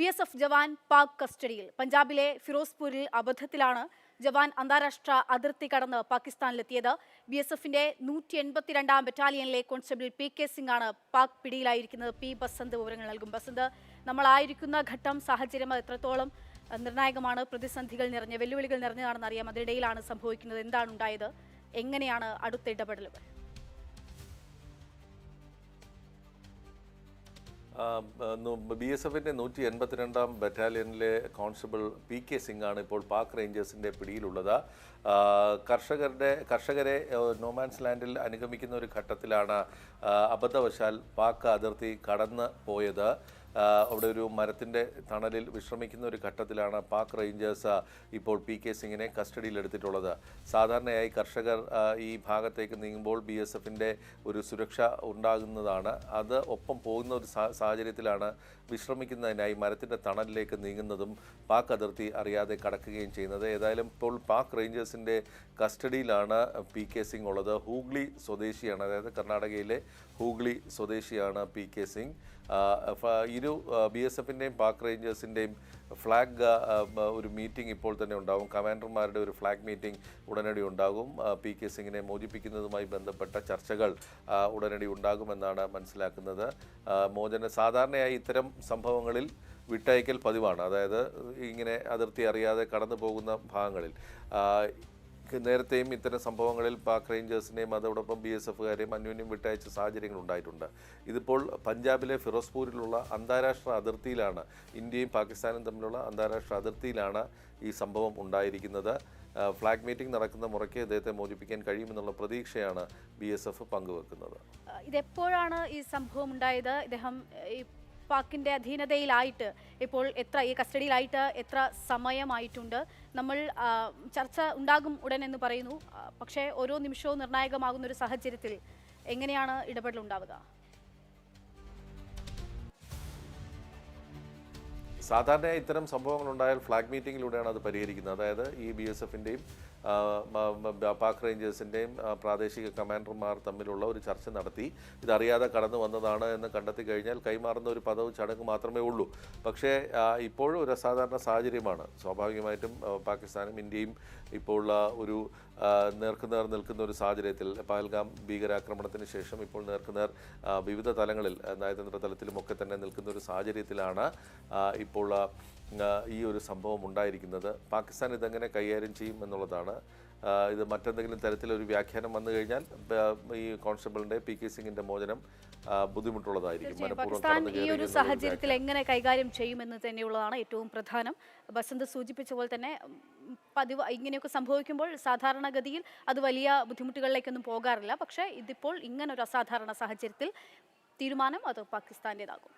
B S F ജവാൻ പാക് കസ്റ്റഡിയിൽ. പഞ്ചാബിലെ ഫിറോസ്പൂരിൽ അബദ്ധത്തിലാണ് ജവാൻ അന്താരാഷ്ട്ര അതിർത്തി കടന്ന് പാകിസ്ഥാനിലെത്തിയത്. ബി എസ് എഫിന്റെ നൂറ്റി എൺപത്തിരണ്ടാം ബറ്റാലിയനിലെ കോൺസ്റ്റബിൾ പി കെ സിംഗ് ആണ് പാക് പിടിയിലായിരിക്കുന്നത്. പി ബസന്ത് വിവരങ്ങൾ നൽകും. ബസന്ത് നമ്മളായിരിക്കുന്ന ഘട്ടം സാഹചര്യം എത്രത്തോളം നിർണായകമാണ്? പ്രതിസന്ധികൾ നിറഞ്ഞ വെല്ലുവിളികൾ നിറഞ്ഞതാണെന്ന് അറിയാം. അതിനിടയിലാണ് സംഭവിക്കുന്നത്. എന്താണ് ഉണ്ടായത്? എങ്ങനെയാണ് അടുത്ത ഇടപെടലുകൾ? ബി എസ് എഫിന്റെ നൂറ്റി എൺപത്തിരണ്ടാം ബറ്റാലിയനിലെ കോൺസ്റ്റബിൾ പി കെ സിംഗ് ആണ് ഇപ്പോൾ പാക് റേഞ്ചേഴ്സിന്റെ പിടിയിലുള്ളത്. കർഷകരുടെ കർഷകരെ നോമാൻസ് ലാൻഡിൽ അനുഗമിക്കുന്ന ഒരു ഘട്ടത്തിലാണ് അബദ്ധവശാൽ പാക് അതിർത്തി കടന്ന് പോയത്. അവിടെ ഒരു മരത്തിന്റെ തണലിൽ വിശ്രമിക്കുന്ന ഒരു ഘട്ടത്തിലാണ് പാക് റേഞ്ചേഴ്സ് ഇപ്പോൾ പി കെ സിംഗിനെ കസ്റ്റഡിയിലെടുത്തിട്ടുള്ളത് സാധാരണയായി കർഷകർ ഈ ഭാഗത്തേക്ക് നീങ്ങുമ്പോൾ ബി എസ് എഫിന്റെ ഒരു സുരക്ഷ ഉണ്ടാകുന്നതാണ്. അത് ഒപ്പം പോകുന്ന ഒരു സാഹചര്യത്തിലാണ് വിശ്രമിക്കുന്നതിനായി മരത്തിന്റെ തണലിലേക്ക് നീങ്ങുന്നതും പാക് അതിർത്തി അറിയാതെ കടക്കുകയും ചെയ്യുന്നത്. ഏതായാലും ഇപ്പോൾ പാക് റേഞ്ചേഴ്സിന്റെ കസ്റ്റഡിയിലാണ് പി കെ സിംഗ് ഉള്ളത്. ഹൂഗ്ലി സ്വദേശിയാണ് അതായത് കർണാടകയിലെ ഹൂഗ്ലി സ്വദേശിയാണ് പി കെ സിംഗ്. ഫ- ഇരു ബി എസ് എഫിന്റെയും പാക് റേഞ്ചേഴ്സിന്റെയും ഫ്ലാഗ് ഒരു മീറ്റിംഗ് ഇപ്പോൾ തന്നെ ഉണ്ടാകും കമാൻഡർമാരുടെ ഒരു ഫ്ലാഗ് മീറ്റിംഗ് ഉടനടി ഉണ്ടാകും. പി കെ സിംഗിനെ മോചിപ്പിക്കുന്നതുമായി ബന്ധപ്പെട്ട ചർച്ചകൾ ഉടനടി ഉണ്ടാകുമെന്നാണ് മനസ്സിലാക്കുന്നത്. മോചന സാധാരണയായി ഇത്തരം സംഭവങ്ങളിൽ വിട്ടയക്കൽ പതിവാണ്. അതായത് ഇങ്ങനെ അതിർത്തി അറിയാതെ കടന്നു പോകുന്ന ഭാഗങ്ങളിൽ നേരത്തെയും ഇത്തരം സംഭവങ്ങളിൽ പാക് റേഞ്ചേഴ്സിനെയും അതോടൊപ്പം ബി എസ് എഫുകാരെയും അന്യോന്യം വിട്ടയച്ച സാഹചര്യങ്ങൾ ഉണ്ടായിട്ടുണ്ട്. ഇതിപ്പോൾ പഞ്ചാബിലെ ഫിറോസ്പൂരിലുള്ള അന്താരാഷ്ട്ര അതിർത്തിയിലാണ് ഇന്ത്യയും പാകിസ്ഥാനും തമ്മിലുള്ള അന്താരാഷ്ട്ര അതിർത്തിയിലാണ് ഈ സംഭവം ഉണ്ടായിരിക്കുന്നത്. ഫ്ലാഗ് മീറ്റിംഗ് നടക്കുന്ന മുറയ്ക്ക് ഇദ്ദേഹത്തെ മോചിപ്പിക്കാൻ കഴിയുമെന്നുള്ള പ്രതീക്ഷയാണ് ബി എസ് എഫ് പങ്കുവെക്കുന്നത്. ഇതെപ്പോഴാണ് ഈ സംഭവം ഉണ്ടായത്? ഇദ്ദേഹം പാക്കിന്റെ അധീനതയിലായിട്ട് ഇപ്പോൾ എത്ര ഈ കസ്റ്റഡിയിലായിട്ട് എത്ര സമയമായിട്ടുണ്ട്? നമ്മൾ ചർച്ച ഉണ്ടാകും ഉടൻ എന്ന് പറയുന്നു. പക്ഷേ ഓരോ നിമിഷവും നിർണായകമാകുന്ന ഒരു സാഹചര്യത്തിൽ എങ്ങനെയാണ് ഇടപെടൽ ഉണ്ടാവുക? സാധാരണയായി ഇത്തരം സംഭവങ്ങൾ ഉണ്ടായാൽ ഫ്ലാഗ് മീറ്റിങ്ങിലൂടെയാണ് അത് പരിഹരിക്കുന്നത്. അതായത് ഈ ബി എസ് എഫിന്റെയും പാക് റേഞ്ചേഴ്സിന്റെയും പ്രാദേശിക കമാൻഡർമാർ തമ്മിലുള്ള ഒരു ചർച്ച നടത്തി. ഇതറിയാതെ കടന്നു വന്നതാണ് എന്ന് കണ്ടെത്തി കഴിഞ്ഞാൽ കൈമാറുന്ന ഒരു പദവ് ചടങ്ങ് മാത്രമേ ഉള്ളൂ. പക്ഷേ ഇപ്പോഴും ഒരു അസാധാരണ സാഹചര്യമാണ്. സ്വാഭാവികമായിട്ടും പാകിസ്ഥാനും ഇന്ത്യയും ഇപ്പോഴുള്ള ഒരു നേർക്കുനേർ നിൽക്കുന്ന ഒരു സാഹചര്യത്തിൽ പഹൽഗാം ഭീകരാക്രമണത്തിന് ശേഷം ഇപ്പോൾ നേർക്കുനേർ വിവിധ തലങ്ങളിൽ നയതന്ത്ര തലത്തിലും ഒക്കെ തന്നെ നിൽക്കുന്ന ഒരു സാഹചര്യത്തിലാണ് ഇപ്പോൾ ഈ ഒരു സംഭവം ഉണ്ടായിരിക്കുന്നത്. പാകിസ്ഥാൻ ഇതെങ്ങനെ കൈകാര്യം ചെയ്യും എന്നുള്ളതാണ്. ഇത് മറ്റെന്തെങ്കിലും തരത്തിലൊരു വ്യാഖ്യാനം വന്നു കഴിഞ്ഞാൽ ഈ കോൺസ്റ്റബിളിന്റെ പി കെ സിംഗിന്റെ മോചനം ബുദ്ധിമുട്ടുള്ളതായിരിക്കും. പാകിസ്ഥാൻ ഈ ഒരു സാഹചര്യത്തിൽ എങ്ങനെ കൈകാര്യം ചെയ്യുമെന്ന് തന്നെയുള്ളതാണ് ഏറ്റവും പ്രധാനം. ബസന്ത് സൂചിപ്പിച്ച പോലെ തന്നെ പതിവ് ഇങ്ങനെയൊക്കെ സംഭവിക്കുമ്പോൾ സാധാരണഗതിയിൽ അത് വലിയ ബുദ്ധിമുട്ടുകളിലേക്കൊന്നും പോകാറില്ല. പക്ഷേ ഇതിപ്പോൾ ഇങ്ങനെ ഒരു അസാധാരണ സാഹചര്യത്തിൽ തീരുമാനം അത് പാകിസ്ഥാന്റെതാകും